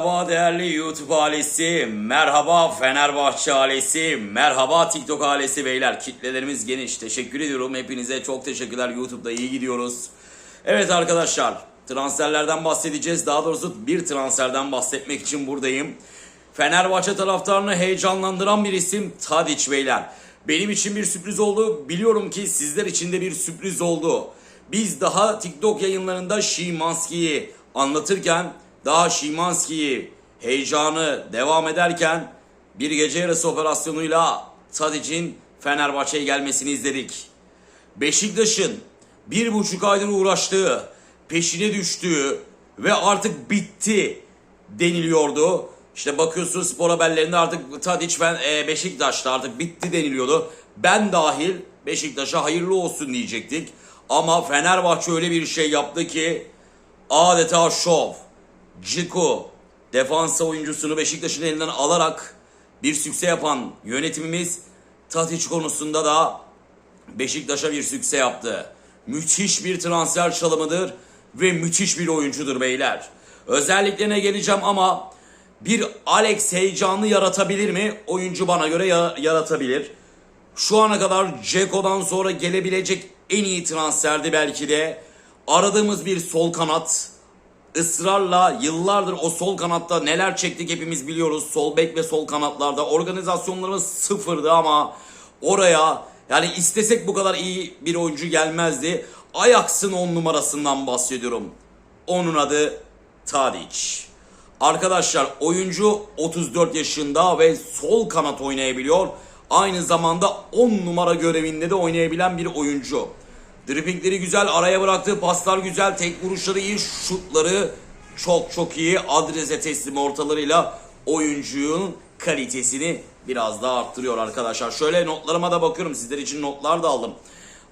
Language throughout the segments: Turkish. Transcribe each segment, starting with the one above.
Merhaba değerli YouTube ailesi, merhaba Fenerbahçe ailesi, merhaba TikTok ailesi beyler. Kitlelerimiz geniş. Teşekkür ediyorum. Hepinize çok teşekkürler. YouTube'da iyi gidiyoruz. Evet arkadaşlar, transferlerden bahsedeceğiz. Daha doğrusu bir transferden bahsetmek için buradayım. Fenerbahçe taraftarını heyecanlandıran bir isim Tadic beyler. Benim için bir sürpriz oldu. Biliyorum ki sizler için de bir sürpriz oldu. Biz daha TikTok yayınlarında Şimanski'yi anlatırken daha Şimanski'yi heyecanı devam ederken bir gece yarısı operasyonuyla Tadic'in Fenerbahçe'ye gelmesini izledik. Beşiktaş'ın bir buçuk aydır uğraştığı, peşine düştüğü ve artık bitti deniliyordu. İşte bakıyorsun spor haberlerinde artık Tadic ben e, Beşiktaş'ta artık bitti deniliyordu. Ben dahil Beşiktaş'a hayırlı olsun diyecektik. Ama Fenerbahçe öyle bir şey yaptı ki adeta şov. Ciku defans oyuncusunu Beşiktaş'ın elinden alarak bir sükse yapan yönetimimiz Tadic konusunda da Beşiktaş'a bir sükse yaptı. Müthiş bir transfer çalımıdır ve müthiş bir oyuncudur beyler. Özelliklerine geleceğim ama bir Alex heyecanı yaratabilir mi? Oyuncu bana göre ya- yaratabilir. Şu ana kadar Ceko'dan sonra gelebilecek en iyi transferdi belki de. Aradığımız bir sol kanat. Israrla yıllardır o sol kanatta neler çektik hepimiz biliyoruz. Sol bek ve sol kanatlarda organizasyonlarımız sıfırdı ama oraya yani istesek bu kadar iyi bir oyuncu gelmezdi. Ajax'ın 10 numarasından bahsediyorum. Onun adı Tadic. Arkadaşlar oyuncu 34 yaşında ve sol kanat oynayabiliyor. Aynı zamanda 10 numara görevinde de oynayabilen bir oyuncu. Driplingleri güzel, araya bıraktığı paslar güzel, tek vuruşları iyi, şutları çok çok iyi. Adrese teslim ortalarıyla oyuncunun kalitesini biraz daha arttırıyor arkadaşlar. Şöyle notlarıma da bakıyorum. Sizler için notlar da aldım.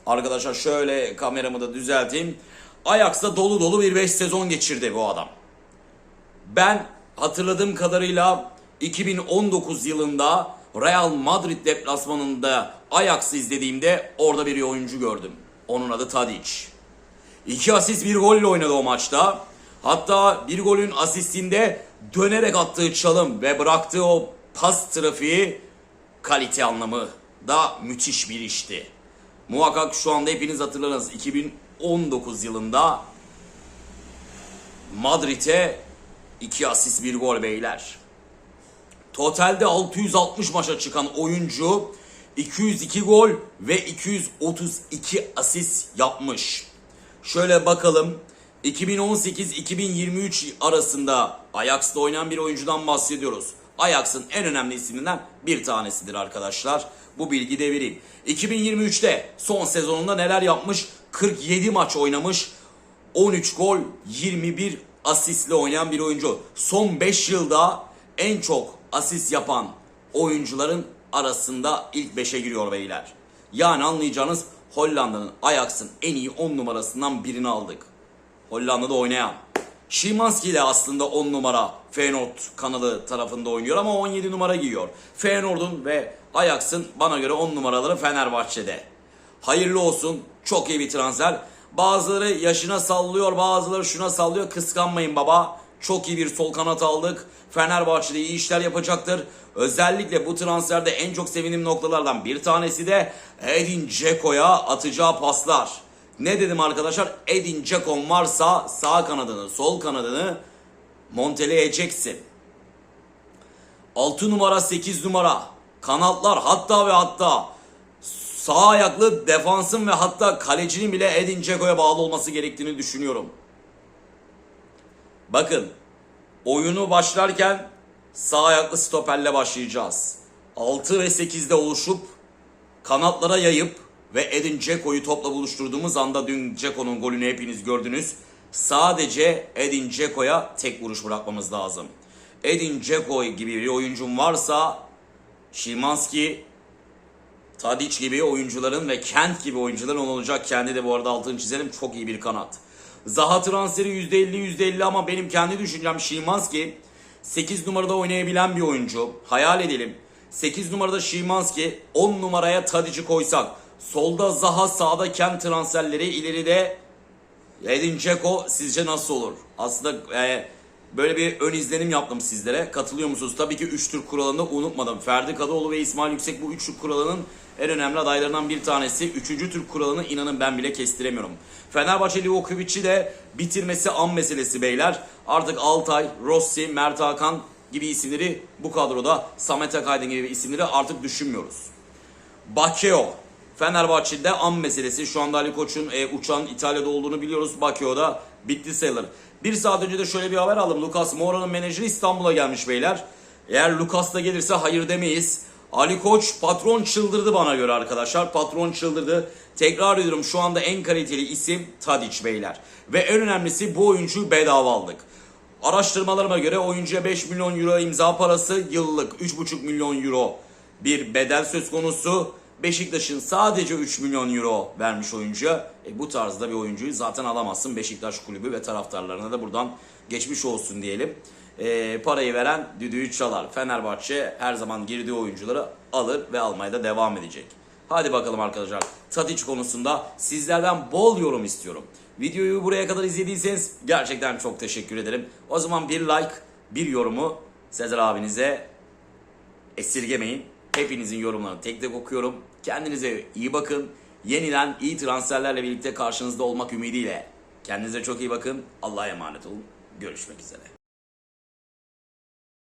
Arkadaşlar şöyle kameramı da düzelteyim. Ajax'ta dolu dolu bir 5 sezon geçirdi bu adam. Ben hatırladığım kadarıyla 2019 yılında Real Madrid deplasmanında Ajax'ı izlediğimde orada bir oyuncu gördüm. Onun adı Tadic. İki asist bir golle oynadı o maçta. Hatta bir golün asistinde dönerek attığı çalım ve bıraktığı o pas trafiği kalite anlamı da müthiş bir işti. Muhakkak şu anda hepiniz hatırlarınız 2019 yılında Madrid'e 2 asist bir gol beyler. Totalde 660 maça çıkan oyuncu 202 gol ve 232 asist yapmış. Şöyle bakalım. 2018-2023 arasında Ajax'ta oynayan bir oyuncudan bahsediyoruz. Ajax'ın en önemli isimlerinden bir tanesidir arkadaşlar. Bu bilgi de vereyim. 2023'te son sezonunda neler yapmış? 47 maç oynamış. 13 gol, 21 asistle oynayan bir oyuncu. Son 5 yılda en çok asist yapan oyuncuların arasında ilk 5'e giriyor beyler. Yani anlayacağınız Hollanda'nın Ajax'ın en iyi 10 numarasından birini aldık. Hollanda'da oynayan. Szymanski de aslında 10 numara Feyenoord kanalı tarafında oynuyor ama 17 numara giyiyor. Feyenoord'un ve Ajax'ın bana göre 10 numaraları Fenerbahçe'de. Hayırlı olsun. Çok iyi bir transfer. Bazıları yaşına sallıyor, bazıları şuna sallıyor. Kıskanmayın baba. Çok iyi bir sol kanat aldık. Fenerbahçe'de iyi işler yapacaktır. Özellikle bu transferde en çok sevindiğim noktalardan bir tanesi de Edin Dzeko'ya atacağı paslar. Ne dedim arkadaşlar? Edin Dzeko varsa sağ kanadını, sol kanadını monteleyeceksin. 6 numara 8 numara kanatlar hatta ve hatta sağ ayaklı defansın ve hatta kalecinin bile Edin Dzeko'ya bağlı olması gerektiğini düşünüyorum. Bakın oyunu başlarken sağ ayaklı stoperle başlayacağız. 6 ve 8'de oluşup kanatlara yayıp ve Edin Dzeko'yu topla buluşturduğumuz anda dün Dzeko'nun golünü hepiniz gördünüz. Sadece Edin Dzeko'ya tek vuruş bırakmamız lazım. Edin Dzeko gibi bir oyuncum varsa Şimanski, Tadic gibi oyuncuların ve Kent gibi oyuncuların olacak. Kendi de bu arada altını çizelim çok iyi bir kanat. Zaha transferi %50 %50 ama benim kendi düşüncem Şimanski 8 numarada oynayabilen bir oyuncu. Hayal edelim. 8 numarada Şimanski 10 numaraya Tadic'i koysak. Solda Zaha sağda Kent transferleri ileride Edin Dzeko sizce nasıl olur? Aslında e, Böyle bir ön izlenim yaptım sizlere. Katılıyor musunuz? Tabii ki 3 Türk kuralını unutmadım. Ferdi Kadıoğlu ve İsmail Yüksek bu 3 Türk kuralının en önemli adaylarından bir tanesi. 3. Türk kuralını inanın ben bile kestiremiyorum. Fenerbahçe Livakovic'i de bitirmesi an meselesi beyler. Artık Altay, Rossi, Mert Hakan gibi isimleri bu kadroda Samet Akaydın gibi isimleri artık düşünmüyoruz. Bakeo. Fenerbahçe'de an meselesi. Şu anda Ali Koç'un e, uçağın İtalya'da olduğunu biliyoruz. Bakeo'da bitti sayılır. Bir saat önce de şöyle bir haber aldım. Lucas Moura'nın menajeri İstanbul'a gelmiş beyler. Eğer Lucas da gelirse hayır demeyiz. Ali Koç patron çıldırdı bana göre arkadaşlar. Patron çıldırdı. Tekrar ediyorum şu anda en kaliteli isim Tadic beyler. Ve en önemlisi bu oyuncuyu bedava aldık. Araştırmalarıma göre oyuncuya 5 milyon euro imza parası, yıllık 3,5 milyon euro bir bedel söz konusu. Beşiktaş'ın sadece 3 milyon euro vermiş oyuncuya. E, bu tarzda bir oyuncuyu zaten alamazsın. Beşiktaş kulübü ve taraftarlarına da buradan geçmiş olsun diyelim. E, parayı veren düdüğü çalar. Fenerbahçe her zaman girdiği oyuncuları alır ve almaya da devam edecek. Hadi bakalım arkadaşlar. Tadic konusunda sizlerden bol yorum istiyorum. Videoyu buraya kadar izlediyseniz gerçekten çok teşekkür ederim. O zaman bir like, bir yorumu Sezer abinize esirgemeyin. Hepinizin yorumlarını tek tek okuyorum. Kendinize iyi bakın. Yeniden iyi transferlerle birlikte karşınızda olmak ümidiyle. Kendinize çok iyi bakın. Allah'a emanet olun. Görüşmek üzere.